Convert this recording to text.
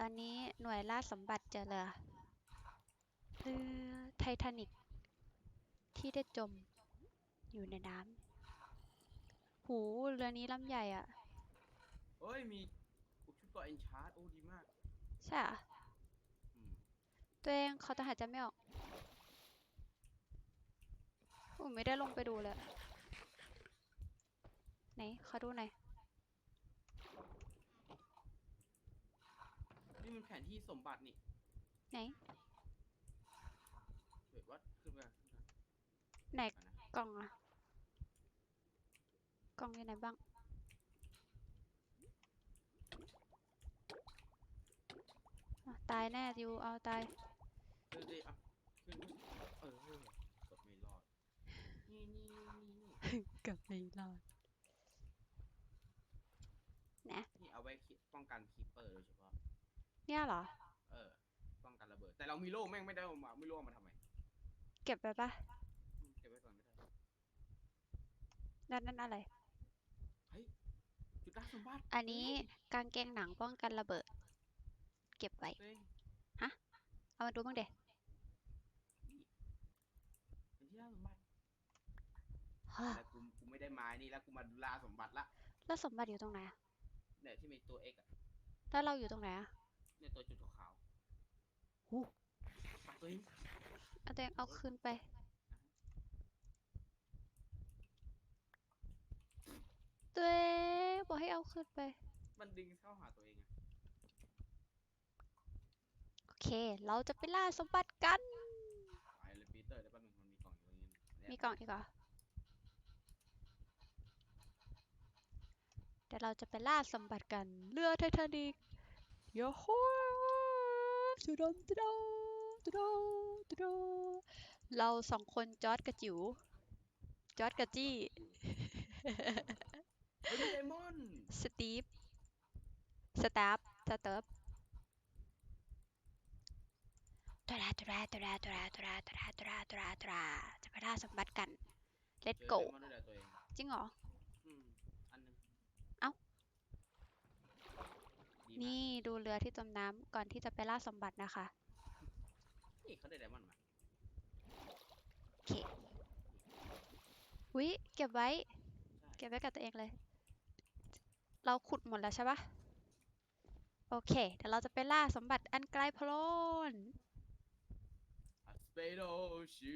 ตอนนี้หน่วยล่าสมบัติเจอเรือเรือไททานิกที่ได้จมอยู่ในน้ำ หูเรือนี้ลำใหญ่อะเฮ้ย มีชุดเกราะเอนชาร์ดโอ้ ดีมาก ใช่เหรอะอืมตัวเองเขาจะหายใจไม่ออกผมไม่ได้ลงไปดูเลย ไหนเขาดูหน่อย มันแผนที่สมบัตินี่ไหนเฮ้ยวัดขึ้นไปขึ้นไปไหนก่อนนะกล่องอะกล่องอยู่ไหนบ้าง อะ ตายแน่ดิวเอาตายเดี๋ยวเดี๋ยวอะขึ้นขึ้นเออกดไม่รอด นี่นี่นี่นี่กับไม่รอดนี่เอาไว้คิป้องกันคีปเปอร์โดยเฉพาะ เนี่ยเหรอ เออป้องกันระเบิด แต่เรามีโล่แม่งไม่ได้เอามาไม่รู้เอามาทำไมเก็บไปปะอืมเก็บไว้ก่อนก็ได้นั่นนั่นอะไรเฮ้ยจุดล่าสมบัติอันนี้กางเกงหนังป้องกันระเบิด เก็บไว้ เฮ้ยเอามาดูบ้างเด็นี่เป็นที่ล่าสมบัติแล้วกูกูไม่ได้ไม้นี่แล้วกูมาล่าสมบัติละแล้วสมบัติอยู่ตรงไหนอะเนี่ยที่มีตัว X อะแล้วเราอยู่ตรงไหนอะ เนี่ยตัวจุดขาวหูๆปักตัวเองเอาตัวเองเอาคืนไป ตัวเองบอกให้เอาคืนไป มันดึงเข้าหาตัวเองอะโอเค เราจะไปล่าสมบัติกัน ไปเลยปีเตอร์เดี๋ยวแป๊บนึงมันมีกล่องอยู่ตรงนี้นะมีกล่องอีกเหรอ เดี๋ยวเราจะไปล่าสมบัติกัน เรือไททานิก โยโฮสุดมตุดมตุดมตุดมเราสองคนจอร์ดกับจิ๋วจอร์ดกับจี้เฮ้ยไดมอนด์สตีฟสตาฟสเติร์ฟตัวราตัวราตัวราตัวราตัวราตัวราตัวราตัวราตัวราจะไปล่าสมบัติกัน let's เจอ go ไดมอนด์ด้วยแหละตัวเองจริงเหรอ อืมอันหนึง เอ้า ดีมาก นี่ดูเรือที่จมน้ำก่อนที่จะไปล่าสมบัตินะคะ นี่เขาได้ไดมอนด์มาโอเควิเก็บไว้ใช่เก็บไว้กับตัวเองเลย เราขุดหมดแล้วใช่ปะโอเค เดี๋ยวเราจะไปล่าสมบัติอันไกลโพ้นอัสเปโดชิ